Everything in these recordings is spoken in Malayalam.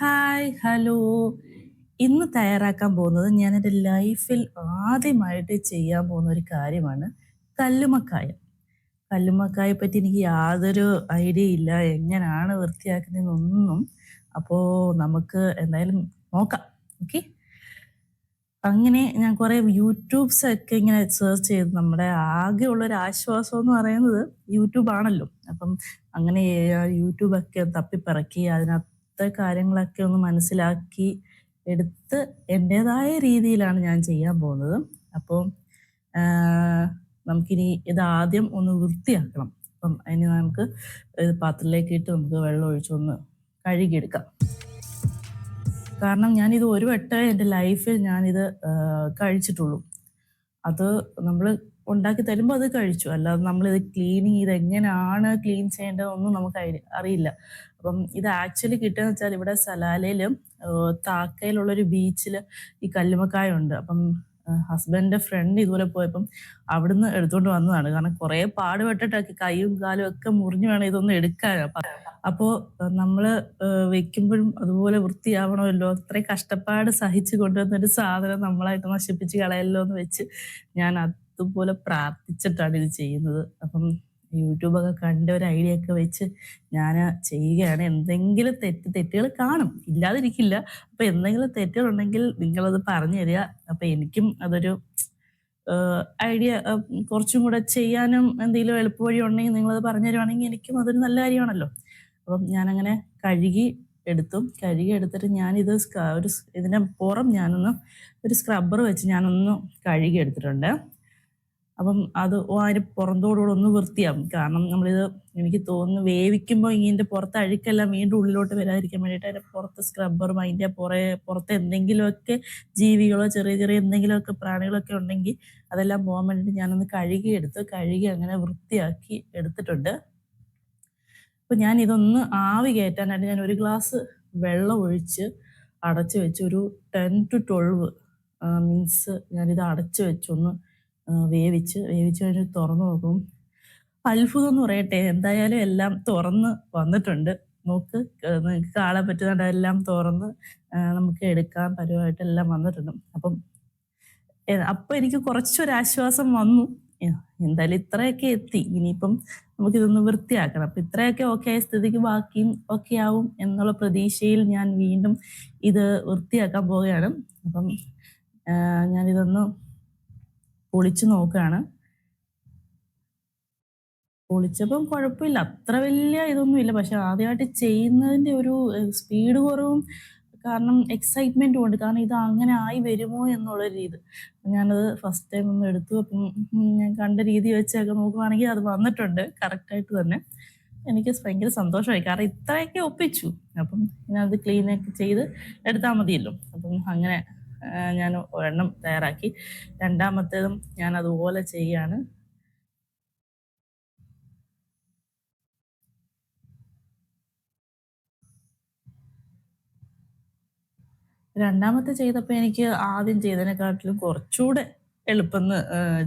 ഹായ് ഹലോ ഇന്ന് തയ്യാറാക്കാൻ പോകുന്നത് ഞാൻ എന്റെ ലൈഫിൽ ആദ്യമായിട്ട് ചെയ്യാൻ പോകുന്ന ഒരു കാര്യമാണ് കല്ലുമക്കായ കല്ലുമക്കായെ പറ്റി എനിക്ക് യാതൊരു ഐഡിയ ഇല്ല. എങ്ങനെയാണ് വൃത്തിയാക്കുന്നതെന്നൊന്നും. അപ്പോൾ നമുക്ക് എന്തായാലും നോക്കാം. ഓക്കെ അങ്ങനെ ഞാൻ കുറേ യൂട്യൂബ്സ് ഒക്കെ ഇങ്ങനെ സെർച്ച് ചെയ്ത് നമ്മുടെ ആകെ ഉള്ളൊരു ആശ്വാസം എന്ന് പറയുന്നത് യൂട്യൂബ് ആണല്ലോ. അപ്പം അങ്ങനെ യൂട്യൂബൊക്കെ തപ്പിപ്പിറക്കി അതിനകത്തെ കാര്യങ്ങളൊക്കെ ഒന്ന് മനസ്സിലാക്കി എടുത്ത് എന്റെതായ രീതിയിലാണ് ഞാൻ ചെയ്യാൻ പോകുന്നത്. അപ്പോൾ നമുക്കിനി ഇത് ആദ്യം ഒന്ന് വൃത്തിയാക്കണം. അപ്പം അതിന് നമുക്ക് ഇത് പാത്രത്തിലേക്ക് ഇട്ട് നമുക്ക് വെള്ളം ഒഴിച്ചൊന്ന് കഴുകിയെടുക്കാം. കാരണം ഞാനിത് ഒരു വട്ടേ എന്റെ ലൈഫിൽ ഞാനിത് കഴിച്ചിട്ടുള്ളൂ. അത് നമ്മൾ ഉണ്ടാക്കി തരുമ്പോൾ അത് കഴിച്ചു. അല്ലാതെ നമ്മളിത് ക്ലീൻ ചെയ്ത് എങ്ങനെയാണ് ക്ലീൻ ചെയ്യേണ്ടതെന്നൊന്നും നമുക്ക് അറിയില്ല. അപ്പം ഇത് ആക്ച്വലി കിട്ടുകയെന്ന് വെച്ചാൽ ഇവിടെ സലാലയിൽ താക്കയിലുള്ള ഒരു ബീച്ചിൽ ഈ കല്ലുമക്കായ ഉണ്ട്. അപ്പം ഹസ്ബൻഡിന്റെ ഫ്രണ്ട് ഇതുപോലെ പോയപ്പം അവിടുന്ന് എടുത്തുകൊണ്ട് വന്നതാണ്. കാരണം കുറേ പാടുപെട്ടിട്ടൊക്കെ കൈയും കാലും ഒക്കെ മുറിഞ്ഞു വേണം ഇതൊന്നും എടുക്കാൻ. അപ്പൊ അപ്പോൾ നമ്മൾ വെക്കുമ്പോഴും അതുപോലെ വൃത്തിയാവണമല്ലോ. അത്രയും കഷ്ടപ്പാട് സഹിച്ചു കൊണ്ടുവന്ന ഒരു സാധനം നമ്മളായിട്ട് നശിപ്പിച്ച് കളയല്ലോ എന്ന് വെച്ച് ഞാൻ അതുപോലെ പ്രാർത്ഥിച്ചിട്ടാണ് ഇത് ചെയ്യുന്നത്. അപ്പം യൂട്യൂബൊക്കെ കണ്ട ഒരു ഐഡിയ ഒക്കെ വെച്ച് ഞാൻ ചെയ്യുകയാണ്. എന്തെങ്കിലും തെറ്റ് തെറ്റുകൾ കാണും. ഇല്ലാതിരിക്കില്ല. അപ്പൊ എന്തെങ്കിലും തെറ്റുകളുണ്ടെങ്കിൽ നിങ്ങളത് പറഞ്ഞു തരിക. അപ്പൊ എനിക്കും അതൊരു ഐഡിയ കുറച്ചും കൂടെ ചെയ്യാനും എന്തെങ്കിലും എളുപ്പവഴി ഉണ്ടെങ്കിൽ നിങ്ങളത് പറഞ്ഞു തരുവാണെങ്കിൽ എനിക്കും അതൊരു നല്ല കാര്യമാണല്ലോ. അപ്പം ഞാനങ്ങനെ കഴുകി എടുത്തു. കഴുകി എടുത്തിട്ട് ഞാനിത് ഒരു സ് ഇതിന്റെ പുറം ഞാനൊന്ന് ഒരു സ്ക്രബ്ബർ വെച്ച് ഞാനൊന്ന് കഴുകി എടുത്തിട്ടുണ്ട്. അപ്പം അത് അതിന്റെ പുറന്തോടുകൂടെ ഒന്ന് വൃത്തിയാകും കാരണം നമ്മളിത് എനിക്ക് തോന്നുന്നു വേവിക്കുമ്പോൾ ഇതിന്റെ പുറത്ത് അഴുക്കെല്ലാം വീണ്ടും ഉള്ളിലോട്ട് വരാതിരിക്കാൻ വേണ്ടിയിട്ട് അതിന്റെ പുറത്ത് സ്ക്രബ്ബറും അതിന്റെ പുറേ പുറത്ത് എന്തെങ്കിലുമൊക്കെ ജീവികളോ ചെറിയ ചെറിയ എന്തെങ്കിലുമൊക്കെ പ്രാണികളൊക്കെ ഉണ്ടെങ്കിൽ അതെല്ലാം പോകാൻ വേണ്ടിയിട്ട് ഞാനൊന്ന് കഴുകി എടുത്ത് കഴുകി അങ്ങനെ വൃത്തിയാക്കി എടുത്തിട്ടുണ്ട്. അപ്പൊ ഞാൻ ഇതൊന്ന് ആവി കയറ്റാനായിട്ട് ഞാൻ ഒരു ഗ്ലാസ് വെള്ളം ഒഴിച്ച് അടച്ചു വെച്ച് ഒരു ടെൻ ടു ട്വൽവ് മീൻസ് ഞാനിത് അടച്ചു വെച്ചൊന്ന് വേവിച്ച് വേവിച്ച് കഴിഞ്ഞ് തുറന്നു നോക്കും. അത്ഭുതം എന്ന് പറയട്ടെ എന്തായാലും എല്ലാം തുറന്ന് വന്നിട്ടുണ്ട്. നോക്ക് നിങ്ങൾക്ക് കാണാൻ പറ്റുന്നുണ്ട് എല്ലാം തുറന്ന് നമുക്ക് എടുക്കാൻ പരുവായിട്ട് എല്ലാം വന്നിട്ടുണ്ട്. അപ്പം അപ്പൊ എനിക്ക് കുറച്ചൊരു ആശ്വാസം വന്നു എന്തായാലും ഇത്രയൊക്കെ എത്തി. ഇനിയിപ്പം നമുക്കിതൊന്ന് വൃത്തിയാക്കണം. അപ്പൊ ഇത്രയൊക്കെ ഓക്കെ ആയ സ്ഥിതിക്ക് ബാക്കിയും ഒക്കെ ആവും എന്നുള്ള പ്രതീക്ഷയിൽ ഞാൻ വീണ്ടും ഇത് വൃത്തിയാക്കാൻ പോവുകയാണ്. അപ്പം ഞാനിതൊന്ന് പൊളിച്ചു നോക്കുകയാണ് പൊളിച്ചപ്പം കുഴപ്പമില്ല. അത്ര വലിയ ഇതൊന്നും ഇല്ല പക്ഷെ ആദ്യമായിട്ട് ചെയ്യുന്നതിന്റെ ഒരു സ്പീഡ് കുറവും കാരണം എക്സൈറ്റ്മെന്റും ഉണ്ട് കാരണം ഇത് അങ്ങനെ ആയി വരുമോ എന്നുള്ള രീതി. ഞാനത് ഫസ്റ്റ് ടൈം ഒന്ന് എടുത്തു. അപ്പം ഞാൻ കണ്ട രീതി വെച്ചൊക്കെ നോക്കുവാണെങ്കിൽ അത് വന്നിട്ടുണ്ട്. കറക്റ്റായിട്ട് തന്നെ. എനിക്ക് ഭയങ്കര സന്തോഷമായി. കാരണം ഇത്രയൊക്കെ ഒപ്പിച്ചു. അപ്പം ഞാനത് ക്ലീനൊക്കെ ചെയ്ത് എടുത്താൽ മതിയല്ലോ. അപ്പം അങ്ങനെ ഞാൻ ഒരെണ്ണം തയ്യാറാക്കി. രണ്ടാമത്തേതും ഞാൻ അതുപോലെ ചെയ്യാണ് രണ്ടാമത്തെ ചെയ്തപ്പോൾ എനിക്ക് ആദ്യം ചെയ്തതിനെക്കാട്ടിലും കുറച്ചുകൂടെ എളുപ്പം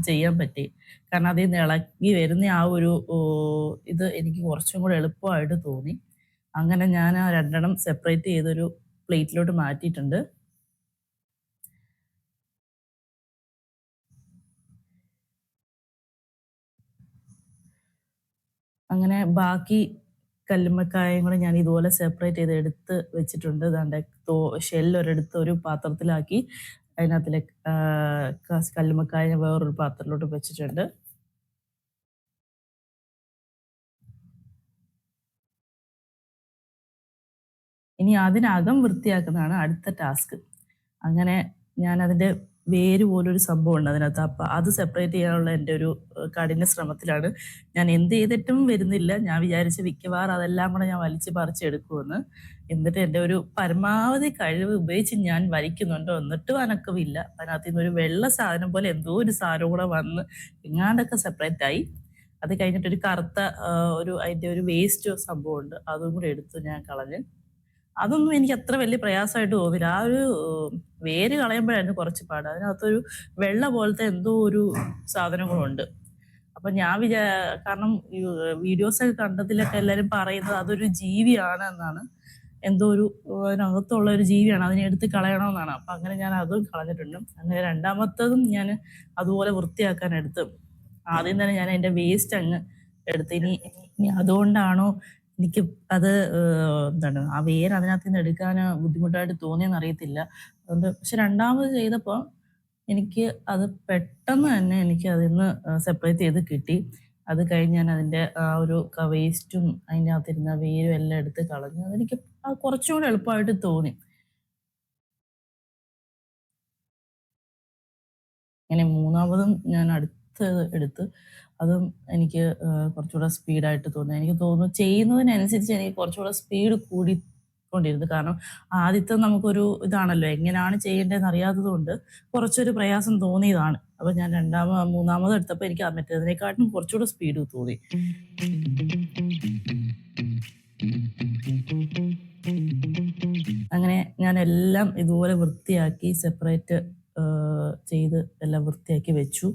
ചെയ്യാൻ പറ്റി. കാരണം അതിൽ നിന്ന് ഇളകി വരുന്ന ആ ഒരു ഇത് എനിക്ക് കുറച്ചും കൂടെ എളുപ്പമായിട്ട് തോന്നി. അങ്ങനെ ഞാൻ ആ രണ്ടെണ്ണം സെപ്പറേറ്റ് ചെയ്തൊരു പ്ലേറ്റിലോട്ട് മാറ്റിയിട്ടുണ്ട്. അങ്ങനെ ബാക്കി കല്ലുമ്മക്കായും കൂടെ ഞാൻ ഇതുപോലെ സെപ്പറേറ്റ് ചെയ്ത് എടുത്ത് വെച്ചിട്ടുണ്ട്. ഇതാണ്ട് തോ ഷെല്ലൊരെടുത്ത് ഒരു പാത്രത്തിലാക്കി അതിനകത്തിലെ കല്ലുമ്മക്കായ വേറൊരു പാത്രത്തിലോട്ട് വെച്ചിട്ടുണ്ട്. ഇനി അതിനകം വൃത്തിയാക്കുന്നതാണ് അടുത്ത ടാസ്ക് അങ്ങനെ ഞാൻ അതിന്റെ വേര് പോലൊരു സംഭവം ഉണ്ട് അതിനകത്ത്. അപ്പൊ അത് സെപ്പറേറ്റ് ചെയ്യാനുള്ള എന്റെ ഒരു കഠിന ശ്രമത്തിലാണ്. ഞാൻ എന്ത് ചെയ്തിട്ടും വരുന്നില്ല. ഞാൻ വിചാരിച്ച് മിക്കവാറും അതെല്ലാം കൂടെ ഞാൻ വലിച്ച് പറിച്ചെടുക്കുമെന്ന് എന്നിട്ട് എന്റെ ഒരു പരമാവധി കഴിവ് ഉപയോഗിച്ച് ഞാൻ വലിക്കുന്നുണ്ട്. എന്നിട്ടും അനക്കമില്ല. അതിനകത്ത് നിന്ന് ഒരു വെള്ള സാധനം പോലെ എന്തോ ഒരു സാധനം കൂടെ വന്ന് എങ്ങാണ്ടൊക്കെ സെപ്പറേറ്റ് ആയി. അത് കഴിഞ്ഞിട്ട് ഒരു കറുത്ത ഒരു അതിന്റെ ഒരു വേസ്റ്റ് സംഭവം ഉണ്ട് അതും കൂടെ എടുത്ത് ഞാൻ കളഞ്ഞ് അതൊന്നും എനിക്ക് അത്ര വലിയ പ്രയാസമായിട്ട് തോന്നില്ല. ആ ഒരു വേര് കളയുമ്പോഴായിരുന്നു കുറച്ച് പാട്. അതിനകത്തൊരു വെള്ള പോലത്തെ എന്തോ ഒരു സാധനം കൂടെ ഉണ്ട് അപ്പൊ ഞാൻ വിചാ കാരണം വീഡിയോസ് ഒക്കെ കണ്ടതിലൊക്കെ എല്ലാരും പറയുന്നത് അതൊരു ജീവിയാണ് എന്നാണ്. എന്തോ ഒരു അതിനകത്തുള്ള ഒരു ജീവിയാണ്. അതിനെ എടുത്ത് കളയണമെന്നാണ്. അപ്പം അങ്ങനെ ഞാൻ അതും കളഞ്ഞിട്ടുണ്ട്. അങ്ങനെ രണ്ടാമത്തതും ഞാൻ അതുപോലെ വൃത്തിയാക്കാൻ എടുത്തു. ആദ്യം തന്നെ ഞാൻ എന്റെ വേസ്റ്റ് അങ്ങ് എടുത്ത്. ഇനി ഇനി അതുകൊണ്ടാണോ എനിക്ക് അത് എന്താണ് ആ വേര് അതിനകത്ത് നിന്ന് എടുക്കാൻ ബുദ്ധിമുട്ടായിട്ട് തോന്നിയെന്ന് അറിയത്തില്ല. അതുകൊണ്ട് പക്ഷെ രണ്ടാമത് ചെയ്തപ്പോൾ എനിക്ക് അത് പെട്ടെന്ന് തന്നെ എനിക്ക് അതിൽ നിന്ന് സെപ്പറേറ്റ് ചെയ്ത് കിട്ടി. അത് കഴിഞ്ഞ് ഞാൻ അതിന്റെ ആ ഒരു വേസ്റ്റും അതിന്റെ അകത്തിരുന്ന വേരും എല്ലാം എടുത്ത് കളഞ്ഞു. അതെനിക്ക് അത് കുറച്ചുകൂടെ എളുപ്പമായിട്ട് തോന്നി. അങ്ങനെ മൂന്നാമതും ഞാൻ അടുത്ത് എടുത്ത് അതും എനിക്ക് കുറച്ചുകൂടെ സ്പീഡായിട്ട് തോന്നി എനിക്ക് തോന്നുന്നു ചെയ്യുന്നതിനനുസരിച്ച് എനിക്ക് കുറച്ചുകൂടെ സ്പീഡ് കൂടി കൊണ്ടിരുന്നു കാരണം ആദ്യത്തെ നമുക്കൊരു ഇതാണല്ലോ എങ്ങനെയാണ് ചെയ്യേണ്ടതെന്ന് അറിയാത്തത് കൊണ്ട് കുറച്ചൊരു പ്രയാസം തോന്നിയതാണ്. അപ്പോൾ ഞാൻ രണ്ടാമത് മൂന്നാമത് എടുത്തപ്പോൾ എനിക്ക് മറ്റേതിനെക്കാട്ടും കുറച്ചുകൂടെ സ്പീഡ് തോന്നി. അങ്ങനെ ഞാൻ എല്ലാം ഇതുപോലെ വൃത്തിയാക്കി സെപ്പറേറ്റ് ചെയ്ത് എല്ലാം വൃത്തിയാക്കി വെച്ചു.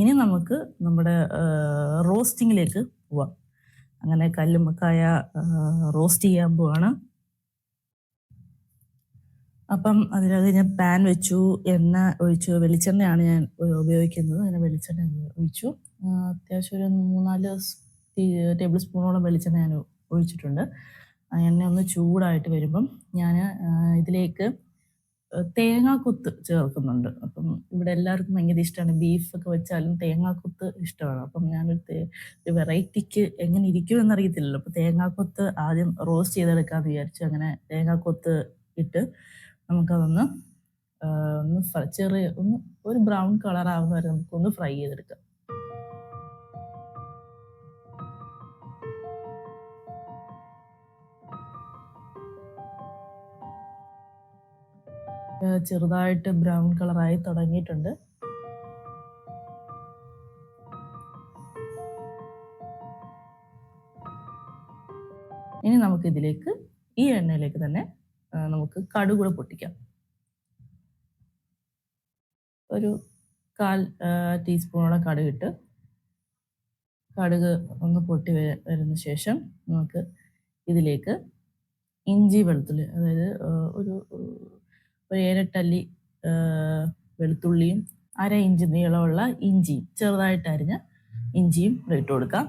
ഇനി നമുക്ക് നമ്മുടെ റോസ്റ്റിങ്ങിലേക്ക് പോവാം. അങ്ങനെ കല്ലുമ്മക്കായ റോസ്റ്റ് ചെയ്യാൻ പോവാണ്. അപ്പം അതിനകത്ത് ഞാൻ പാൻ വെച്ചു എണ്ണ ഒഴിച്ചു വെളിച്ചെണ്ണയാണ് ഞാൻ ഉപയോഗിക്കുന്നത്. അങ്ങനെ വെളിച്ചെണ്ണ ഒഴിച്ചു. അത്യാവശ്യം ഒരു മൂന്നാൽ ടേബിൾ സ്പൂണോളം വെളിച്ചെണ്ണ ഞാൻ ഒഴിച്ചിട്ടുണ്ട്. എണ്ണ ഒന്ന് ചൂടായിട്ട് വരുമ്പം ഞാൻ ഇതിലേക്ക് തേങ്ങാക്കൊത്ത് ചേർക്കുന്നുണ്ട്. അപ്പം ഇവിടെ എല്ലാവർക്കും ഭയങ്കര ഇഷ്ടമാണ് ബീഫൊക്കെ വെച്ചാലും തേങ്ങാക്കൊത്ത് ഇഷ്ടമാണ്. അപ്പം തേ- ഒരു വെറൈറ്റിക്ക് എങ്ങനെ ഇരിക്കുമെന്ന് അറിയത്തില്ലല്ലോ. അപ്പം തേങ്ങാക്കൊത്ത് ആദ്യം റോസ്റ്റ് ചെയ്തെടുക്കാമെന്ന് വിചാരിച്ചു അങ്ങനെ തേങ്ങാക്കൊത്ത് ഇട്ട് നമുക്കതൊന്ന് ഒന്ന് ചെറിയ ഒന്ന് ഒരു ബ്രൗൺ കളർ ആവുന്ന വരെ നമുക്കൊന്ന് ഫ്രൈ ചെയ്തെടുക്കാം. ചെറുതായിട്ട് ബ്രൗൺ കളറായി തുടങ്ങിയിട്ടുണ്ട്. ഇനി നമുക്ക് ഇതിലേക്ക് ഈ എണ്ണയിലേക്ക് തന്നെ നമുക്ക് കടുകൂടെ കൂടെ പൊട്ടിക്കാം. ഒരു കാൽ ടീസ്പൂണോളം കടുക് ഇട്ട് കടുക് ഒന്ന് പൊട്ടി വരുന്ന ശേഷം നമുക്ക് ഇതിലേക്ക് ഇഞ്ചി വെളുത്തുള്ളി അതായത് ഒരു ആ, വെളുത്തുള്ളിയും അര ഇഞ്ച് നീളമുള്ള ഇഞ്ചിയും ചെറുതായിട്ട് അരിഞ്ഞ ഇഞ്ചിയും ഇട്ട് കൊടുക്കാം.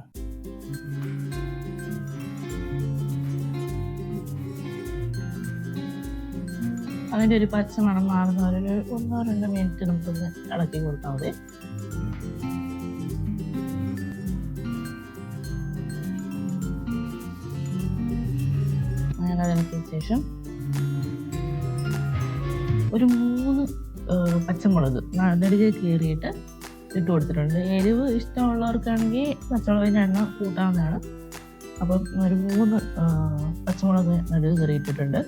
അതിന്റെ ഒരു പച്ച മണം മാറുന്ന ഒരു ഒന്നോ രണ്ടോ മിനിറ്റ് നമുക്കൊന്ന് ഇളക്കി കൊടുത്താൽ മതി. അങ്ങനെ അതിനു ശേഷം ഒരു മൂന്ന് പച്ചമുളക് നടുക കീറിയിട്ട് ഇട്ട് കൊടുത്തിട്ടുണ്ട്. എരിവ് ഇഷ്ടമുള്ളവർക്കാണെങ്കിൽ പച്ചമുളകിന്റെ എണ്ണ കൂട്ടാവുന്നതാണ്. അപ്പം ഒരു മൂന്ന് പച്ചമുളക് നടുക കീറിയിട്ടിട്ടുണ്ട്.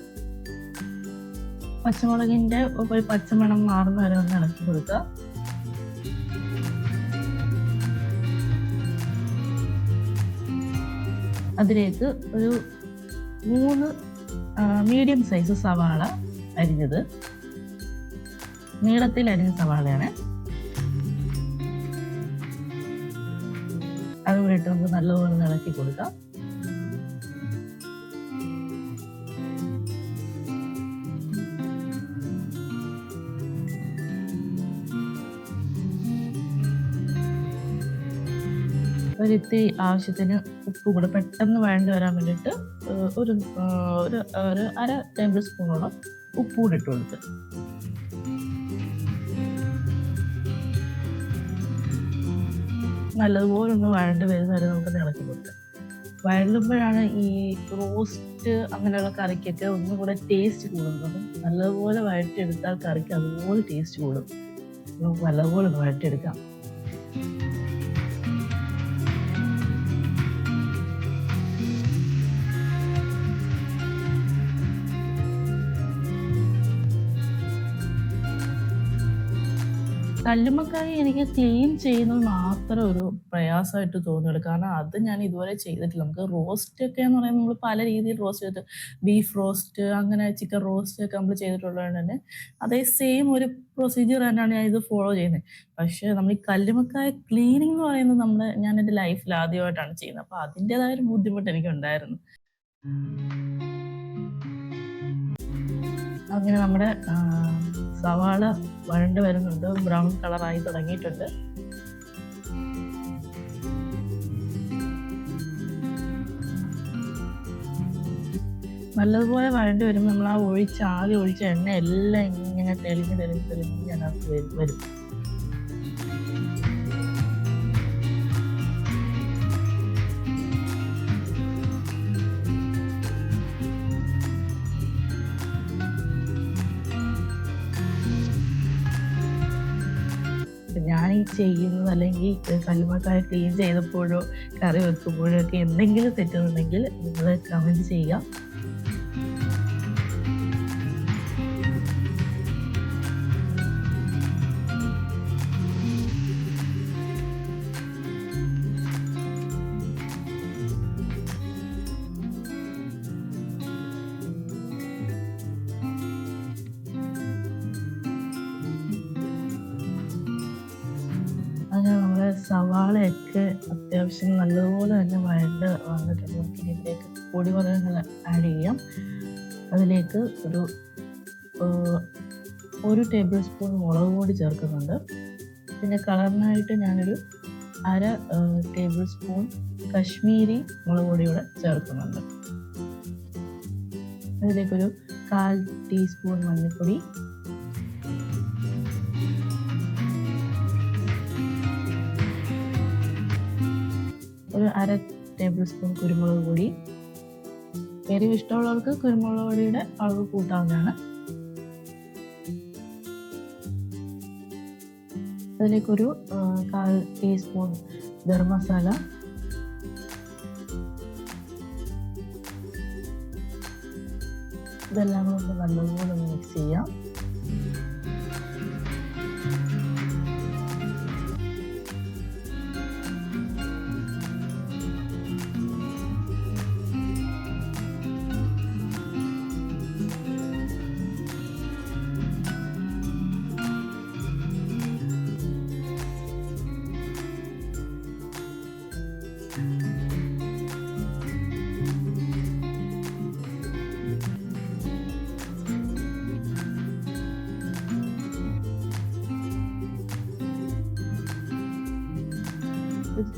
പച്ചമുളകിന്റെ ഒരു പച്ചമണം മാറുന്ന വരെ ഒന്ന് ഇളക്കി കൊടുക്കുക. അതിലേക്ക് ഒരു മൂന്ന് മീഡിയം സൈസ് സവാള അരിഞ്ഞത്. നീളത്തിൽ അരിഞ്ഞ സവാളയാണ്. അതുകൂടെ ഇട്ട് നമുക്ക് നല്ലപോലെ ഇളക്കി കൊടുക്കാം. ഒരിത്തിരി ആവശ്യത്തിന് ഉപ്പ് കൂടെ പെട്ടെന്ന് വഴണ്ടി വരാൻ വേണ്ടിയിട്ട് ഒരു ഒരു ഒരു അര ടേബിൾ സ്പൂണോളം ഉപ്പ് കൂടെ ഇട്ട് കൊടുത്ത്. നല്ലതുപോലെ ഒന്ന് വഴണ്ട് വരുന്ന വരെ നമുക്ക് ഇളക്കി കൊടുക്കാം വഴലുമ്പോഴാണ് ഈ റോസ്റ്റ് അങ്ങനെയുള്ള കറിക്കൊക്കെ ഒന്നും കൂടെ ടേസ്റ്റ് കൂടുന്നത്. നല്ലതുപോലെ വഴറ്റിയെടുത്താൽ കറിക്ക് അതുപോലെ ടേസ്റ്റ് കൂടും. നമുക്ക് നല്ലതുപോലെ വഴറ്റിയെടുക്കാം. കല്ലുമ്മക്കായി എനിക്ക് ക്ലീൻ ചെയ്യുന്നത് മാത്രം ഒരു പ്രയാസമായിട്ട് തോന്നിയുള്ളൂ കാരണം അത് ഞാൻ ഇതുവരെ ചെയ്തിട്ടില്ല. നമുക്ക് റോസ്റ്റ് ഒക്കെ എന്ന് പറയുമ്പോൾ നമ്മൾ പല രീതിയിൽ റോസ്റ്റ് ചെയ്തിട്ട് ബീഫ് റോസ്റ്റ് അങ്ങനെ ചിക്കൻ റോസ്റ്റ് ഒക്കെ നമ്മൾ ചെയ്തിട്ടുള്ളതുകൊണ്ട് തന്നെ അതേ സെയിം ഒരു പ്രൊസീജിയർ തന്നെയാണ് ഞാൻ ഇത് ഫോളോ ചെയ്യുന്നത്. പക്ഷേ നമ്മൾ ഈ കല്ലുമ്മക്കായ ക്ലീനിങ് എന്ന് പറയുന്നത് നമ്മൾ ഞാൻ എന്റെ ലൈഫിൽ ആദ്യമായിട്ടാണ് ചെയ്യുന്നത്. അപ്പോൾ അതിന്റെതായ ഒരു ബുദ്ധിമുട്ട് എനിക്ക് എനിക്കുണ്ടായിരുന്നു അങ്ങനെ നമ്മുടെ സവാള വരണ്ട് വരുന്നുണ്ട്. ബ്രൗൺ കളറായി തുടങ്ങിയിട്ടുണ്ട്. നല്ലതുപോലെ വഴണ്ട് വരുമ്പോൾ നമ്മൾ ആ ഒഴിച്ച് ആദ്യം ഒഴിച്ച എണ്ണ എല്ലാം ഇങ്ങനെ തെളിഞ്ഞ് തെളിഞ്ഞ് തെളിഞ്ഞ് അതിനകത്ത് വരും. ചെയ്യുന്നത് അല്ലെങ്കിൽ കല്ലുമക്കായ ക്ലീൻ ചെയ്തപ്പോഴോ കറി വെക്കുമ്പോഴോ ഒക്കെ എന്തെങ്കിലും തെറ്റുന്നുണ്ടെങ്കിൽ നിങ്ങൾ കമന്റ് ചെയ്യുക. സവാളയൊക്കെ അത്യാവശ്യം നല്ലതുപോലെ തന്നെ വഴണ്ട് വന്നിട്ടുണ്ട്. നമുക്ക് ഇതിലേക്ക് ഇതിലേക്ക് പൊടിവകകൾ ആഡ് ചെയ്യാം. അതിലേക്ക് ഒരു ഒരു ടേബിൾ സ്പൂൺ മുളക് പൊടി ചേർക്കുന്നുണ്ട്. പിന്നെ കളറിനായിട്ട് ഞാനൊരു അര ടേബിൾ സ്പൂൺ കശ്മീരി മുളക് പൊടി കൂടെ ചേർക്കുന്നുണ്ട്. അതിലേക്കൊരു കാൽ ടീസ്പൂൺ മഞ്ഞൾപ്പൊടി അര ടേബിൾ സ്പൂൺ കുരുമുളക് പൊടി. എരിവ് ഇഷ്ടമുള്ളവർക്ക് കുരുമുളക് പൊടിയുടെ അളവ് കൂട്ടാവുന്നതാണ്. അതിലേക്കൊരു കാൽ ടീസ്പൂൺ ഗരം മസാല. ഇതെല്ലാം കൊണ്ട് നല്ലതുപോലെ മിക്സ് ചെയ്യാം.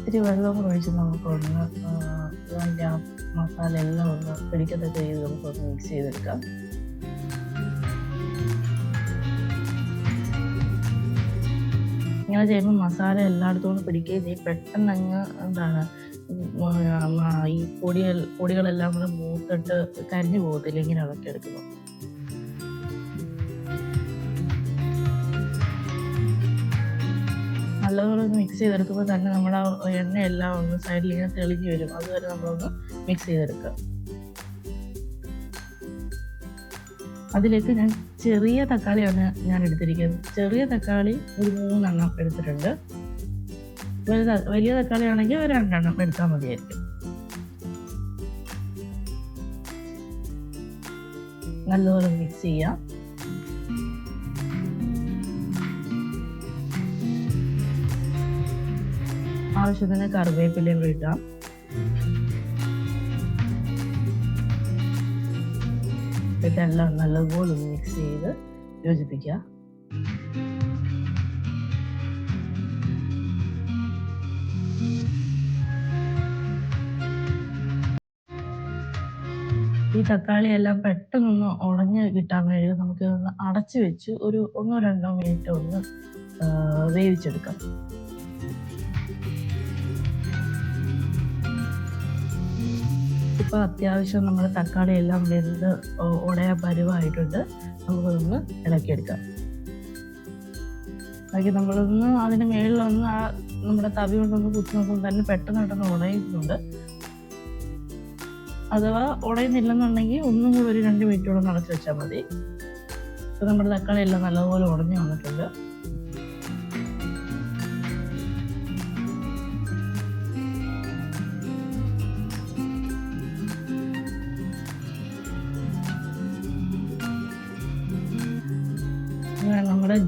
ഇത്തിരി വെള്ളം കൂടെ ഒഴിച്ച് നമുക്കൊന്ന് ഒന്ന് അതിന്റെ ആ മസാല എല്ലാം ഒന്ന് പിടിക്കത്തക്ക രീതിയിൽ നമുക്കൊന്ന് മിക്സ് ചെയ്തെടുക്കാം. ഇങ്ങനെ ചെയ്യുമ്പോൾ മസാല എല്ലായിടത്തും കൂടെ പിടിക്കുകയും ചെയ്യും. പെട്ടെന്ന് അങ്ങ് എന്താണ് ഈ പൊടികൾ പൊടികളെല്ലാം കൂടെ മൂത്തിട്ട് കരിഞ്ഞു പോകത്തില്ല. ഇങ്ങനെ ഇളക്കി എടുക്കുമ്പോൾ നല്ലപോലെ ഒന്ന് മിക്സ് ചെയ്തെടുക്കുമ്പോൾ തന്നെ നമ്മുടെ എണ്ണയെല്ലാം ഒന്ന് സൈഡിൽ ഇങ്ങനെ തെളിഞ്ഞ് വരും. അതുവരെ നമ്മളൊന്ന് മിക്സ് ചെയ്തെടുക്കുക. അതിലേക്ക് ഞാൻ ചെറിയ തക്കാളിയാണ് ഞാൻ എടുത്തിരിക്കുന്നത്. ചെറിയ തക്കാളി ഒരു മൂന്നെണ്ണം എടുത്തിട്ടുണ്ട്. വലുത വലിയ തക്കാളി ആണെങ്കിൽ ഒരു രണ്ടെണ്ണം എടുത്താൽ മതിയായിരിക്കും. നല്ലപോലെ മിക്സ് ചെയ്യാം. ആവശ്യത്തിന് കറിവേപ്പിലയും ഇടാം. ഇതെല്ലാം നല്ലതുപോലെ ഒന്ന് മിക്സ് ചെയ്ത് യോജിപ്പിക്കുക. ഈ തക്കാളി എല്ലാം പെട്ടെന്നൊന്ന് ഉടഞ്ഞ് കിട്ടാൻ വേണ്ടി നമുക്ക് അടച്ചു വെച്ച് ഒരു ഒന്നോ രണ്ടോ മിനിറ്റ് ഒന്ന് വേവിച്ചെടുക്കാം. ഇപ്പോൾ അത്യാവശ്യം നമ്മുടെ തക്കാളി എല്ലാം വെന്ത് ഉടയ പരുവായിട്ടുണ്ട്. നമുക്കതൊന്ന് ഇളക്കിയെടുക്കാം. ബാക്കി നമ്മളൊന്ന് അതിന് മേളിലൊന്ന് ആ നമ്മുടെ തവി കൊണ്ടൊന്ന് കുത്തി നോക്കുമ്പോൾ തന്നെ പെട്ടെന്ന് പെട്ടെന്ന് ഉടയുന്നുണ്ട്. അഥവാ ഉടയുന്നില്ലെന്നുണ്ടെങ്കിൽ ഒന്നും കൂടി ഒരു രണ്ട് മിനിറ്റോളം നടച്ച് വെച്ചാൽ മതി. ഇപ്പോൾ നമ്മുടെ തക്കാളി എല്ലാം നല്ലപോലെ ഉടഞ്ഞു വന്നിട്ടുണ്ട്.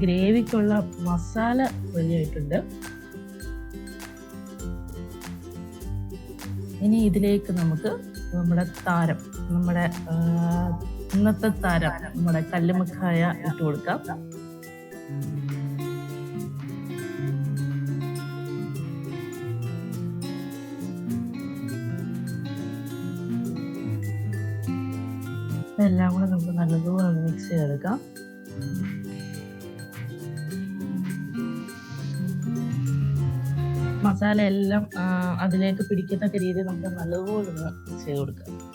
ഗ്രേവിക്കുള്ള മസാല റെഡി ആയിട്ടുണ്ട് ഇനി ഇതിലേക്ക് നമുക്ക് നമ്മുടെ താരം നമ്മുടെ ഇന്നത്തെ താരം നമ്മുടെ കല്ലുമക്കായ ഇട്ട് കൊടുക്കാം. എല്ലാം കൂടെ നമുക്ക് നല്ലതുപോലെ മിക്സ് ചെയ്തെടുക്കാം. മസാല എല്ലാം അതിലേക്ക് പിടിക്കത്തക്ക രീതിയിൽ നമുക്ക് നല്ലതുപോലെ ഒന്ന് ചെയ്ത് കൊടുക്കാം.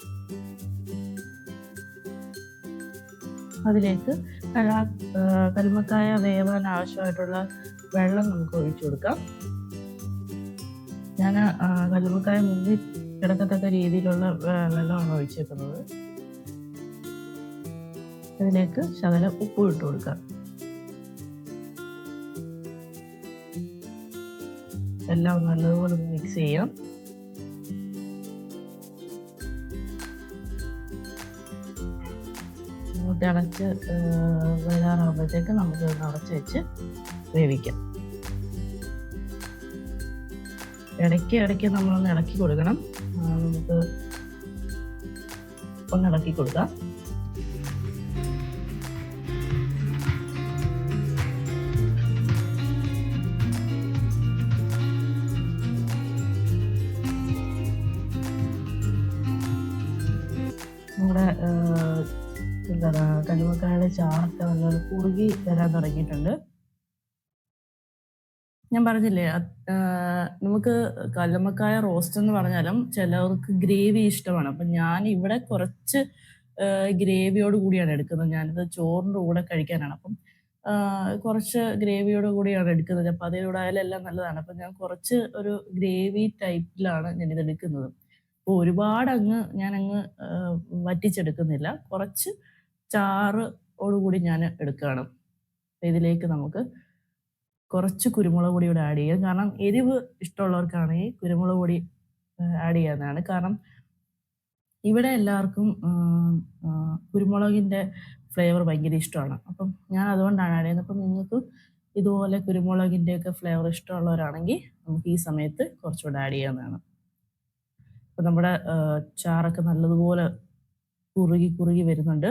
അതിലേക്ക് കലാ- കൽമക്കായ വേവാൻ ആവശ്യമായിട്ടുള്ള വെള്ളം നമുക്ക് ഒഴിച്ചു കൊടുക്കാം. ഞാൻ കൽമക്കായ മുന്തി കിടക്കത്തക്ക രീതിയിലുള്ള വെള്ളമാണ് ഒഴിച്ചേക്കുന്നത്. അതിലേക്ക് ശകലം ഉപ്പ് ഇട്ട് കൊടുക്കാം. എല്ലാം നല്ലതുപോലെ മിക്സ് ചെയ്യാം. ഇങ്ങോട്ട് അടച്ച് വരാറാകുമ്പോഴത്തേക്ക് നമുക്ക് അടച്ച് വെച്ച് വേവിക്കാം. ഇടയ്ക്ക് ഇടയ്ക്ക് നമ്മളൊന്ന് ഇളക്കി കൊടുക്കണം. നമുക്ക് ഒന്ന് ഇളക്കി കൊടുക്കാം. നമ്മുടെ എന്താ എന്താണ് കല്ലുമക്കായുടെ ചാറൊക്കെ നല്ലോണം കുറുകി വരാൻ തുടങ്ങിയിട്ടുണ്ട്. ഞാൻ പറഞ്ഞില്ലേ നമുക്ക് കല്ലുമ്മക്കായ റോസ്റ്റ് എന്ന് പറഞ്ഞാലും ചിലവർക്ക് ഗ്രേവി ഇഷ്ടമാണ്. അപ്പം ഞാൻ ഇവിടെ കുറച്ച് ഗ്രേവിയോട് കൂടിയാണ് എടുക്കുന്നത്. ഞാനിത് ചോറിന്റെ കൂടെ കഴിക്കാനാണ്. അപ്പം കുറച്ച് ഗ്രേവിയോട് കൂടിയാണ് എടുക്കുന്നത്. ചപ്പാത്തിയുടെ ആയാലും എല്ലാം നല്ലതാണ്. അപ്പം ഞാൻ കുറച്ച് ഒരു ഗ്രേവി ടൈപ്പിലാണ് ഞാനിത് എടുക്കുന്നത്. ഒരുപാട് അങ്ങ് ഞാൻ അങ്ങ് വറ്റിച്ചെടുക്കുന്നില്ല. കുറച്ച് ചാറ് ഓടുകൂടി ഞാൻ എടുക്കുകയാണ്. ഇതിലേക്ക് നമുക്ക് കുറച്ച് കുരുമുളക് പൊടി കൂടെ ആഡ് ചെയ്യാം. കാരണം എരിവ് ഇഷ്ടമുള്ളവർക്കാണെങ്കിൽ കുരുമുളക് പൊടി ആഡ് ചെയ്യാവുന്നതാണ്. കാരണം ഇവിടെ എല്ലാവർക്കും കുരുമുളകിന്റെ ഫ്ലേവർ ഭയങ്കര ഇഷ്ടമാണ്. അപ്പം ഞാൻ അതുകൊണ്ടാണ് ആഡ് ചെയ്യുന്നത്. അപ്പം നിങ്ങൾക്ക് ഇതുപോലെ കുരുമുളകിന്റെ ഒക്കെ ഫ്ലേവർ ഇഷ്ടമുള്ളവരാണെങ്കിൽ നമുക്ക് ഈ സമയത്ത് കുറച്ചുകൂടെ ആഡ് ചെയ്യാവുന്നതാണ്. അപ്പം നമ്മുടെ ചാറൊക്കെ നല്ലതുപോലെ കുറുകി കുറുകി വരുന്നുണ്ട്.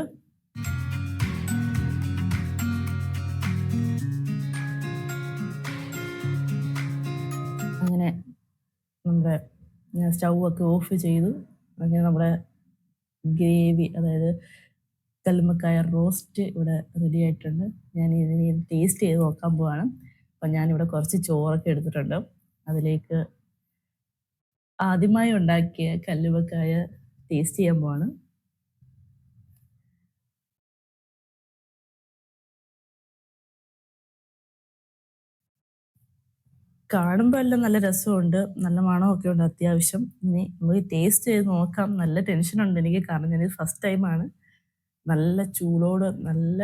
അങ്ങനെ നമ്മുടെ സ്റ്റൗ ഒക്കെ ഓഫ് ചെയ്തു. അങ്ങനെ നമ്മുടെ ഗ്രേവി അതായത് കല്ലുമ്മക്കായ റോസ്റ്റ് ഇവിടെ റെഡി ആയിട്ടുണ്ട്. ഞാൻ ഇതിനെ ടേസ്റ്റ് ചെയ്ത് നോക്കാൻ പോവാണ്. അപ്പം ഞാനിവിടെ കുറച്ച് ചോറൊക്കെ എടുത്തിട്ടുണ്ട്. അതിലേക്ക് ആദ്യമായി ഉണ്ടാക്കിയ കല്ലുവക്കായ ടേസ്റ്റ് ചെയ്യാൻ പോവാണ്. കാണുമ്പോൾ എല്ലാം നല്ല രസമുണ്ട്. നല്ല മണമൊക്കെ ഉണ്ട് അത്യാവശ്യം. ഇനി നമുക്ക് ടേസ്റ്റ് ചെയ്ത് നോക്കാം. നല്ല ടെൻഷൻ ഉണ്ട് എനിക്ക് കാരണം ഞാൻ ഫസ്റ്റ് ടൈമാണ് നല്ല ചൂടോട് നല്ല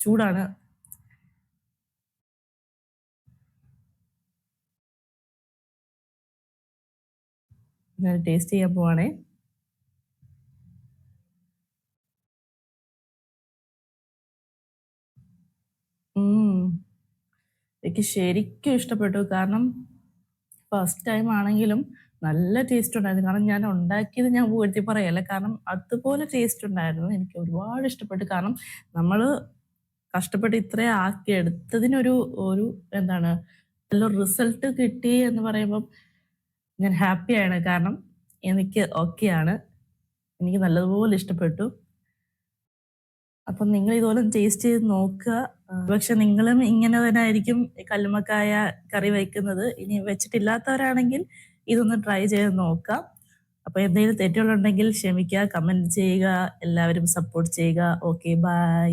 ചൂടാണ്. ഞാൻ ടേസ്റ്റ് ചെയ്യാൻ പോവാണേ. എനിക്ക് ശരിക്കും ഇഷ്ടപ്പെട്ടു. കാരണം ഫസ്റ്റ് ടൈം ആണെങ്കിലും നല്ല ടേസ്റ്റ് ഉണ്ടായിരുന്നു. കാരണം ഞാൻ ഉണ്ടാക്കിയത് ഞാൻ പുകഴ്ത്തി പറയല്ല. കാരണം അതുപോലെ ടേസ്റ്റ് ഉണ്ടായിരുന്നു. എനിക്ക് ഒരുപാട് ഇഷ്ടപ്പെട്ടു. കാരണം നമ്മൾ കഷ്ടപ്പെട്ട് ഇത്രയും ആക്കി എടുത്തതിനൊരു ഒരു എന്താണ് നല്ല റിസൾട്ട് കിട്ടി എന്ന് പറയുമ്പം ഞാൻ ഹാപ്പിയാണ് കാരണം എനിക്ക് ഓക്കെയാണ് എനിക്ക് നല്ലതുപോലെ ഇഷ്ടപ്പെട്ടു. അപ്പം നിങ്ങൾ ഇതുപോലെ ടേസ്റ്റ് ചെയ്ത് നോക്കുക. പക്ഷെ നിങ്ങളും ഇങ്ങനെ തന്നെ ആയിരിക്കും കല്ലുമക്കായ കറി വയ്ക്കുന്നത്. ഇനി വെച്ചിട്ടില്ലാത്തവരാണെങ്കിൽ ഇതൊന്ന് ട്രൈ ചെയ്ത് നോക്കാം. അപ്പൊ എന്തെങ്കിലും തെറ്റുകളുണ്ടെങ്കിൽ ക്ഷമിക്കുക കമന്റ് ചെയ്യുക എല്ലാവരും സപ്പോർട്ട് ചെയ്യുക. Okay bye